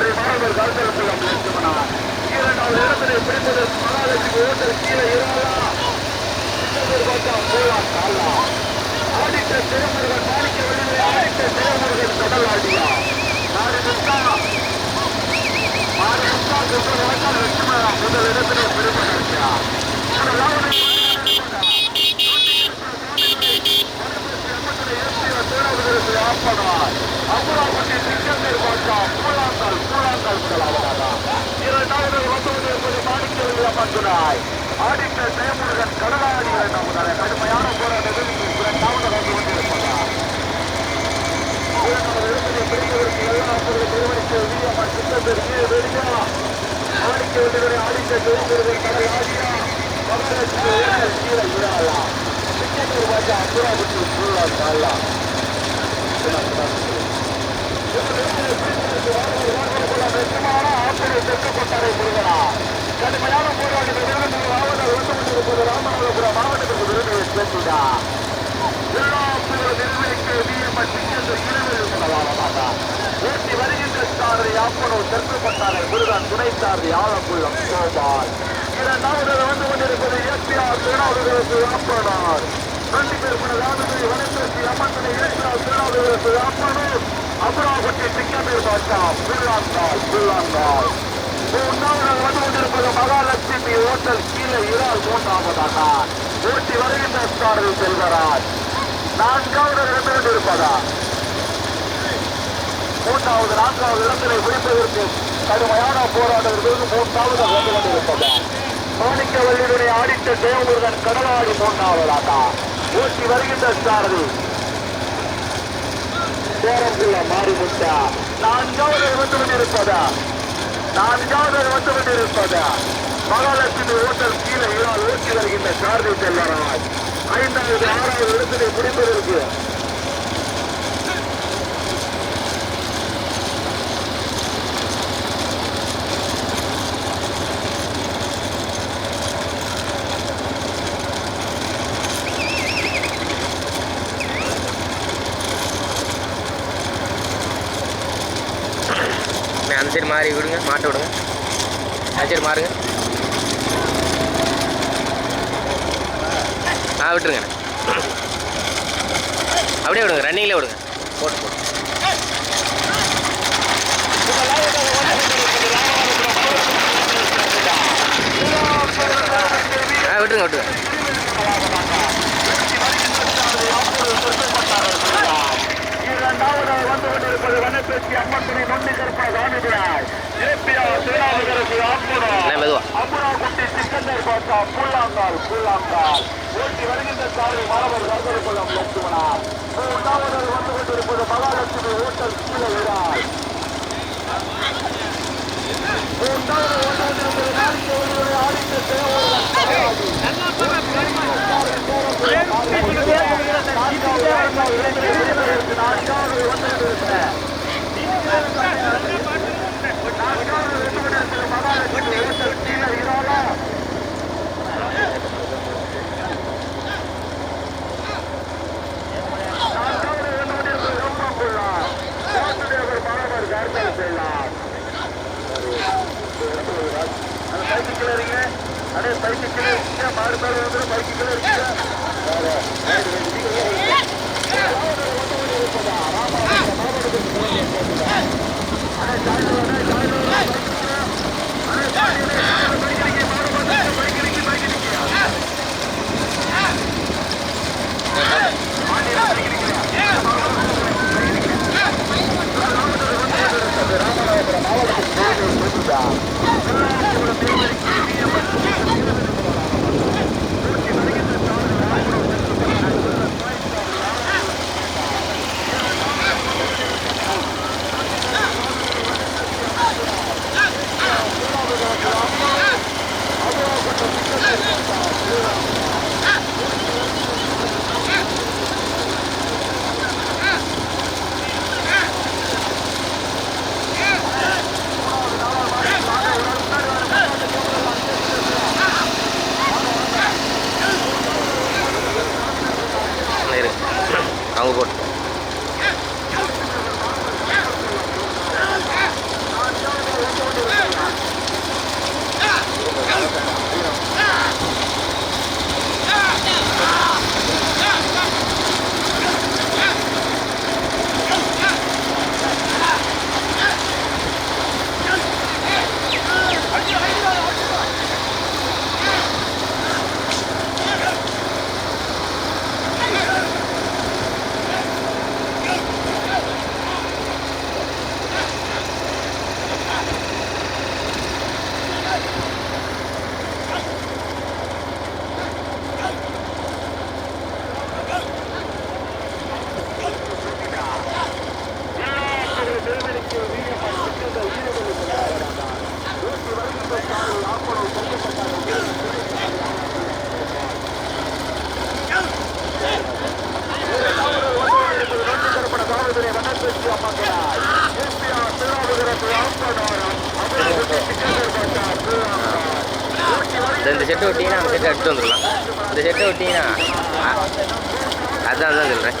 அவருடைய மாணவர் கருத்தரப்புலம் லட்சுமணன் இரண்டாவது இடத்திலே பிடிப்பதற்கு மகாலட்சுமி ஓட்டல் கீழே இராளா சிக்கந்தர் பாஷா புல்லாங்காலா ஆடிட்ட திருமுருகன் மாணிக்க வெளியிலே ஆடிட்ட திருமுருகன் கடல் ஆடியா நாடு நிற்கா வழக்கால் முதல் இடத்திலே பெருமக்கிறார் இருக்கிறார் சிக்கந்தர் பூலாங்கால் முதலாவதாக இரண்டாவது வந்து கொண்டிருப்பது மாணிக்க அம்மன்துராய் ஆடிட்ட ஜெயமுருகன் கடலாடி இரண்டாவதாக கடுமையான போராட்டத்தில் இரண்டாவது வந்து கொண்டிருப்பதா இரண்டாவது இடத்திலே பெரியவருக்கு எல்லா பெருமணிக்கு மாவட்டம் வந்து ராமநாதபுரம் மாவட்டத்திற்கு விருதுகளை சேர்த்துள்ளார். ஓட்டி வருகின்ற சாரதி ஆப்பனூர் தெற்கு முருகன் துணை சாரதி ஆலங்குளம் கோபால். இரண்டாவது வந்து கொண்டிருப்பது எஸ்பிஆர் திருநாவுகளுக்கு ஆப்பனார். ரெண்டு பேர் ஆப்பனூர். அமராவதி சிங்கமேர் பாஷா புல்லாங்கால் புல்லாங்கால் மூன்றாவது வந்து கொண்டிருப்பது மகாலட்சுமி ஓட்டல் கீழே இறால் மூன்றாவதாக ஓட்டி வருகின்ற சாரதி செல்வராஜ் நான்காவது இடத்தில் கொண்டிருப்பதா மூன்றாவது நான்காவது இடத்திலே பிடிப்பதற்கு கடுமையான போராட்டத்திற்கு மூன்றாவது வந்து கொண்டிருப்பதா மாணிக்கவல்லியுடைய ஆடிட்ட தேவமுருகன் கடலாடி மூன்றாவதாக ஓட்டி வருகின்ற சாரதி சேரங்குள்ள மாறிவிட்டா. நான்காவது வந்து கொண்டிருப்பதா நான்காவது வந்து கொண்டிருப்பதா மகாலட்சுமி ஓட்டல் கீழே இறால் ஓட்டி வருகின்ற சாரதி செல்வராஜ் ஐந்தாவது ஆறாவது இடத்திலே முடிப்பதற்கு அண்ணே, அந்த சைடு மாறி விடுங்க மாட்ட விடுங்க அந்த சைடு மாறுங்க ஆ விட்டுருங்க. அப்படியே விடுங்க ரன்னிங்கில் விடுங்க. போட்டு போட்டு. ஆ விட்டுருங்க விட்டுருங்க. இரண்டாவதாக வந்து கொண்டிருப்பது வனப்பேசி அம்மன் துணை நொண்டி கருப்பா காணிகிறார் ஏபியா திருநாவுக்கரசு ஆம்புரா அண்ணே, மெதுவா. அம்புராக்குட்டி சிக்கந்தர் பாஷா புல்லாங்கால் புல்லாங்கால். ஓட்டி வருகின்ற சாலை மாணவர் கருதலுக்குள்ளம் லட்சுமணா. மூன்றாவதாக வந்து கொண்டிருப்பது மகாலட்சுமி ஓட்டல் கீழே விழாய் மூன்றாவது வந்து கொண்டிருப்பது ஆடித்த தேவர்கள் அதே பைக்கு மாறு மேல வந்து பைக்கு இருக்கீங்க செட்டை விட்டீங்கன்னா அந்த செட்டை எடுத்து வந்துடலாம் இந்த செட்டை விட்டீங்கன்னா அதான் அதான் சொல்கிறேன்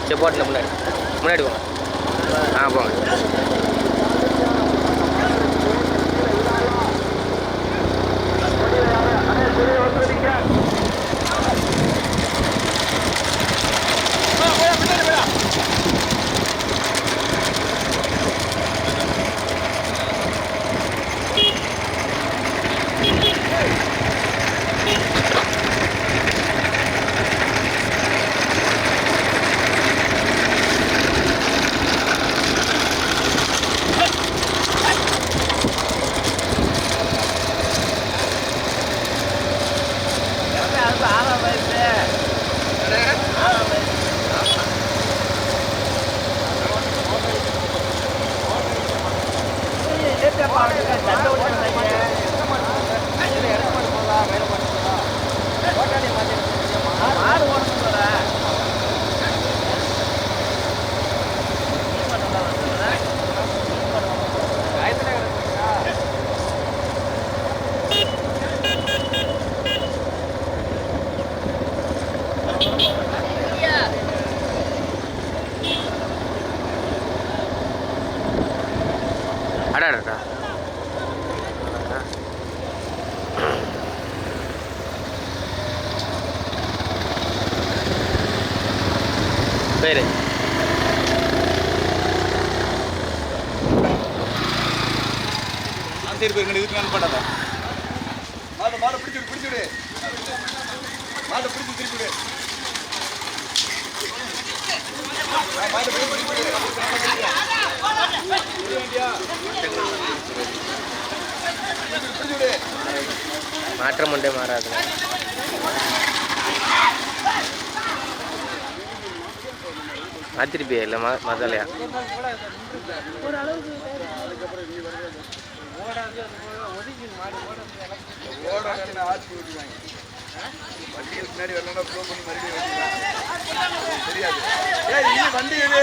சரி போட்டில் முன்னாடி முன்னாடி போங்க சரி போயிருங்க இதுக்கு மேலே பண்ணாத. மாட்டை மாட்டை பிடிச்சிடு பிடிச்சிடு மாட்டை பிடிச்சி திருப்பி விடு. மாட்டை பிடிச்சி திருப்பி விடு. பிடிச்சி விடு. மாற்றம் உண்டே மாறாது. மாத்திருப்பியா இல்லை மா மசாலையா? ஓட பின்னாடி வரலன்னா ப்ளோ பண்ணி மறுபடியும் தெரியாது ஏய் இது வண்டி இது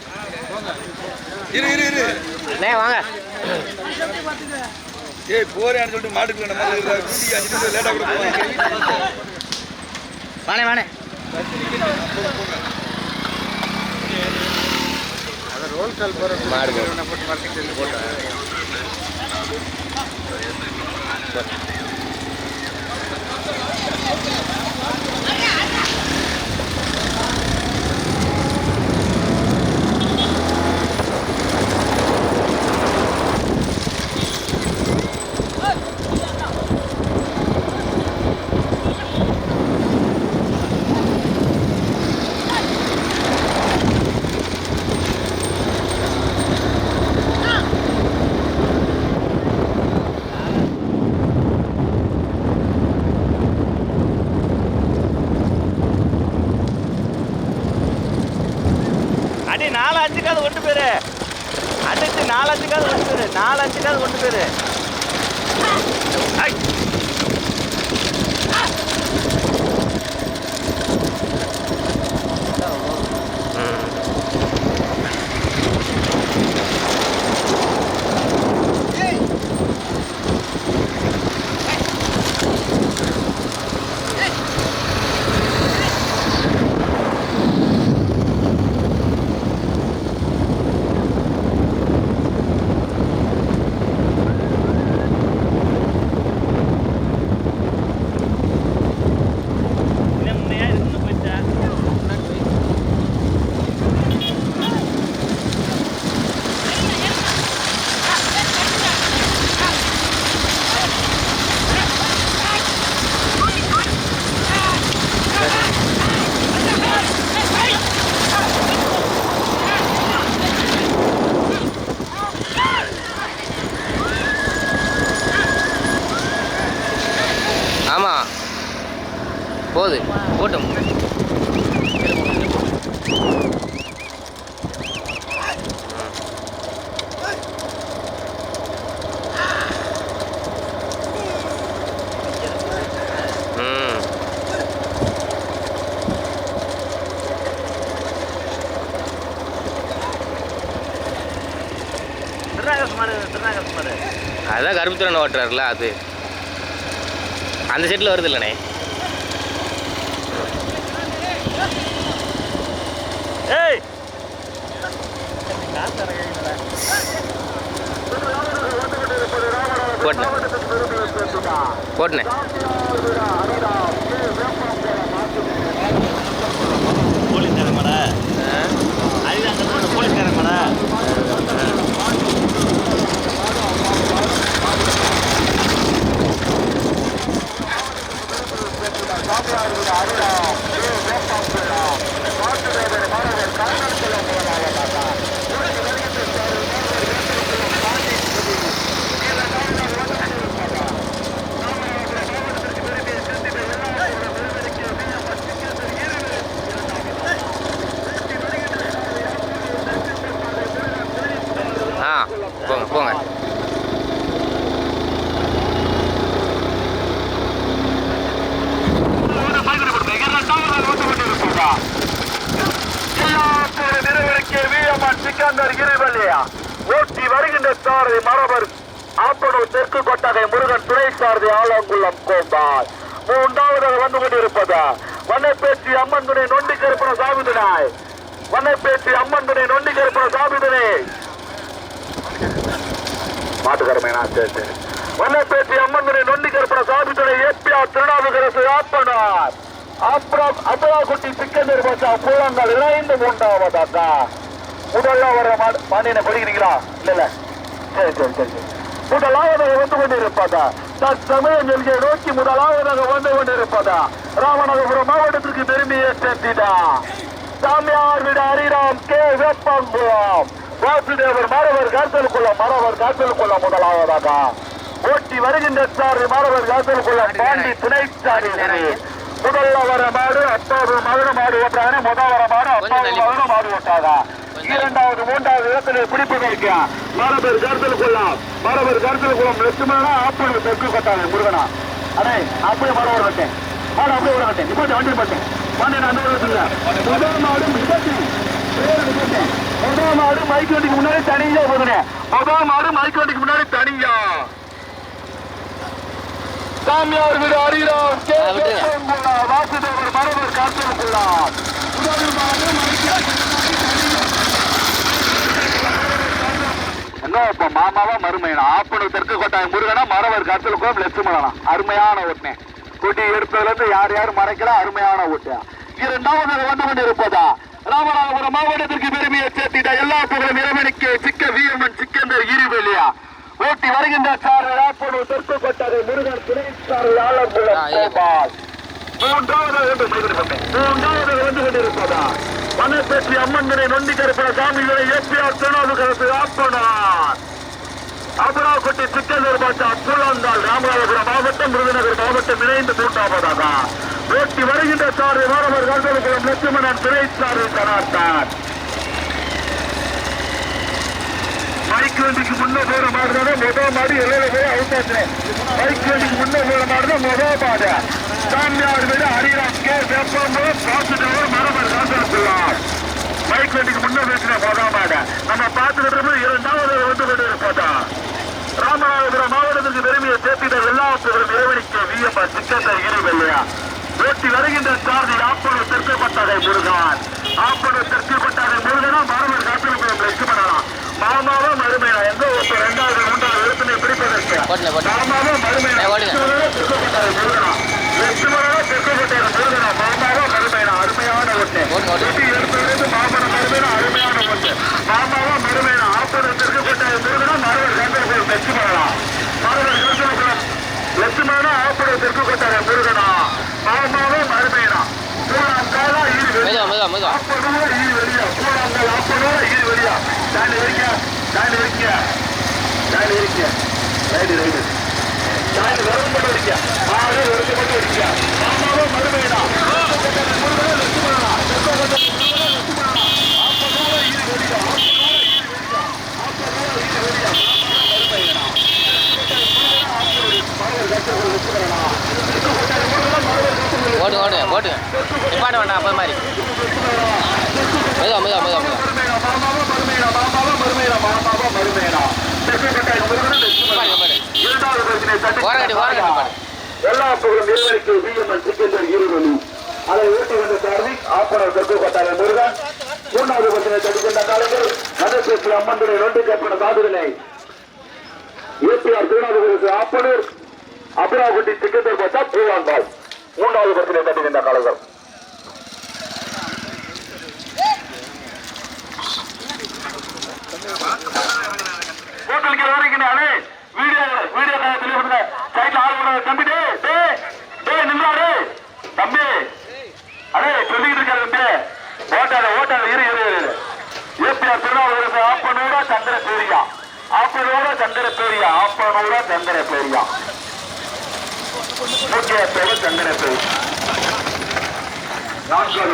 இரு இரு இரு அண்ணே வாங்க ஏய் போறேன்னு சொல்லிட்டு மாட்டுக்கு நம்ம கூட்டிக்கு அஞ்சு நிமிஷம் லேட்டாக கூட போவாங்க வாணே வாணே மாடு போட்டு. போட்டு. அடி போயிரு அடுத்து நாலஞ்சு கால் கொண்டு போயிரு நாலஞ்சு கால் கொண்டு போயிரு போட்டும். அதான் கருப்புத்திறன் ஓட்டுறாருல அது. அந்த செட்டில் வருது இல்லைண்ணே. ஏய். போட்டேன். போட்டேன். போலீஸ்காரன் மாடா அதுதான் போலீஸ்காரன் மாடா ஆ ஓட்டி வருகின்ற சாரதி மரபர் ஆப்பனூர் தெற்கு கொட்டகை முருகன் துணை சாரதி ஆலங்குளம் கோபால் மூன்றாவது வந்து கொண்டிருப்பதா வண்ணப்பேச்சி அம்மன் துணை நொண்டி கருப்பன சாமிதுனாய். வண்ணப்பேச்சி அம்மன் துணை நொண்டி கருப்பன சாமிதுனே. மாட்டுக்கருமையா சரி சரி வண்ணப்பேச்சி அம்மன் துணை நொண்டி கருப்பன சாமிதுனை ஏபிஆர் திருநாவுக்கரசு ஆப்பனார். அப்புறம் அபலாக்குட்டி சிக்கந்தர் பாஷா பூலங்கள் இணைந்து மூன்றாவதாக்கா முதல்ல வர மாநில படிக்கிறீங்களா இல்ல இல்ல. சரி சரி சரி சரி. முதலாவதாக வந்து கொண்டிருப்பதா? தற்சமயம் எல்கை நோக்கி முதலாவதாக வந்து கொண்டிருப்பதா? ராமநாதபுரம் மாவட்டத்திற்கு பெருமையை சேர்த்திடா. சாமியார் விட ஹரிராம் கே. வெப்பங்குளம் வாசுதேவர் மரவர் காத்தல் குளம் மரவர் காத்தல் குளம் முதலாவதாக. ஓட்டி வருகின்ற சாரி மரவர் காத்தல் குளம் பாண்டி துணை சாரி முதல்ல வர மாடு அப்பாவது மகன மாடு ஓட்டாங்க முதல் வர மாடு அப்பாவது மகன மாடு ஓட்டாங்க இரண்டாவது மூன்றாவது இடத்துல பிடிப்பு வைக்க. மரபர் கருத்தல் கொள்ளலாம். மரபர் கருத்தல் குளம் லட்சுமணா ஆப்பூர் தெற்கு கொட்டாங்க முருகனா. அடே அப்படியே மரம் வர மாட்டேன். மாடு அப்படியே வர மாட்டேன். இப்போ வண்டி மாட்டேன் வண்டி நான் இடத்துல முதல் மாடு விபத்து முதல் மாடு மைக் வண்டிக்கு முன்னாடி தனியா போதுனேன் முதல் மாடு மைக் வண்டிக்கு முன்னாடி தனியா. சாமியார் வீடு. வெப்பங்குளா, வாசுதேவர் மரபர் கொள்ளலாம். முதல் மாடு மைக் இப்ப மாமாவா மருமையனா ஆப்பனு தெற்கு கோட்டாய் முருகனா? மரவர் கருத்தல் கோம் லட்சுமணனா? அருமையான ஒண்ணே கொடி எடுப்பதிலிருந்து யார் யார் மறைக்கல அருமையான ஓட்டு இரண்டாவது வந்து கொண்டிருப்பதா? ராமநாதபுரம் மாவட்டத்திற்கு பெருமையை சேர்த்திட்ட எல்லா புகழும் இறைவனுக்கு. சிக்க வீரமன் சிக்கந்தர் இருவெளியா? ஓட்டி வருகின்ற சார் ராப்பனூர் தெற்கு கொட்டகை முருகன் துணை சார் ஆலங்குளம் ஆ, ஏ. கோபால். மூன்றாவது வந்து கொண்டிருப்பது? மூன்றாவது வந்து கொண்டிருப்பதா? மனப்பேற்றி அம்மன்களை நொண்டி கருப்பட சாமிகளை எப்பிஆர் திருநாவு கருத்து ஆப்பனார் அபராக்குட்டி சிக்கந்தூர் பாட்டா புலந்தால் ராமநாதபுரம் மாவட்டம் விருதுநகர் மாவட்டம் இணைந்து மூன்றாவதாக. ஓட்டி வருகின்ற சாறு மாணவர் கந்தபுரம் லட்சுமணன் திரை சாறு கனாட்டார் பைக் வண்டிக்கு முன்ன போற மாதிரி தானே முதல் மாடி எல்லையில போய் அவுட் ஆச்சுறேன் பைக் வண்டிக்கு முன்ன போற மாதிரி தான் முதல் மாடு சாமியார் வீடு ஹரிராம் கே வெப்பம்பலம் காசுடவர் மரபர் பைக் வண்டிக்கு முன்ன பேசின முதல் மாடு நம்ம பார்த்துக்கிட்டு இரண்டாவது வந்து கொண்டு இருப்பதா ராமநாதபுரம் மாவட்டத்திற்கு பெருமையை சேர்த்திட எல்லா இறைவனிக்க வியப்ப சிக்கத்தை இருவில்லையா ஓட்டி வருகின்ற சார்ஜி ஆப்பனூர் தெற்கு பட்டகை முருகன் ஆப்பனூர் தெற்கு பட்டகை முருகனா மாணவர் காத்திருக்கிறோம் லட்சுமணனா மாமாவா மருமையா எந்த ஒருத்தர் ரெண்டாவது மூன்றாவது எழுத்துனை பிடிப்பதற்கு போட்டுனே, போட்டுனே. மாமாவா மருமையா ஏய், ஓடுங்க. தெற்கு பட்டகை முருகனா லட்சுமணனா தெற்கு பட்டகை முருகனா மாமாவா மருமையா அருமையான ஒன்று ஓடுங்க, ஓடுங்க. ஓட்டி எடுப்பதிலிருந்து மாமன மருமையா அருமையான ஒன்று மாமாவா மருமையா ஆப்பனூர் தெற்கு பட்டகை முருகனா மாணவர் காத்திருக்கிறோம் லட்சுமணனா மாணவர் காத்திருக்கிறோம் லட்சுமணனா ஆப்பனூர் தெற்கு பட்டகை முருகனா மாமாவா மருமையா மூணாம் காலா இரு மெதுவா மெதுவா மெதுவா அப்பனூர ஈடு வெளியா போறாங்க அப்பனூர ஈடு வெளியா தாண்டி வைக்க தாண்டி வைக்க தாண்டி வைக்க ரைடு ரைடு தாண்டி வரது மட்டும் வைக்க ஆறு வரது மட்டும் வைக்க மாமாவும் மறுமையிடா ஓடு ஓடு ஓடு நிப்பாட்ட வேண்டாம் அப்போ மாதிரி மெதுவா மெதுவா மெதுவா மெதுவா மாமாவும் மறுமையிடா மாமாவும் மறுமையிடா மாமாவும் மறுமையிடா செக்கப்பட்ட முருகன் நிப்பாடு நிப்பாடு இரண்டாவது பிரச்சனை தட்டி ஓரங்கட்டி ஓரங்கட்டி நிப்பாடு எல்லா புகழும் இறைவனுக்கு வீரமன் சிக்கந்தர் இருவலி அதை ஊட்டி வந்த கார்த்திக் ஆப்பனர் தெற்கு கொட்டார முருகன் மூன்றாவது பிரச்சனை தடுக்கின்ற காலங்கள் நடைபெற்று அம்மன்துறை நொண்டி கற்பன காதுகளை ஏபிஆர் திருநாவுக்கு ஆப்பனூர் அபராகுட்டி சிக்கந்தர் கொட்டா பூவாங்கால் மூன்றாவது பிரச்சனை தட்டுகின்ற காலங்கள். ஹோட்டலுக்கு வரைக்கிறானே வீடியோ வீடியோ தெளிவுபடுத்த சைட்ல ஆள் கூட தம்பி டே டே டே நின்றாரு தம்பி அடே சொல்லிக்கிட்டு இருக்காரு தம்பி. ஓட்டாத ஓட்டாத இரு இரு இரு. ஏபிஆர் திருநாவுக்கு ஆப்பனூரா சந்திர பேரியா ஆப்பனூரா சந்திர பேரியா ஆப்பனூரா சந்திர பேரியா ஓகே பேர் சந்திர பேரி நான்கு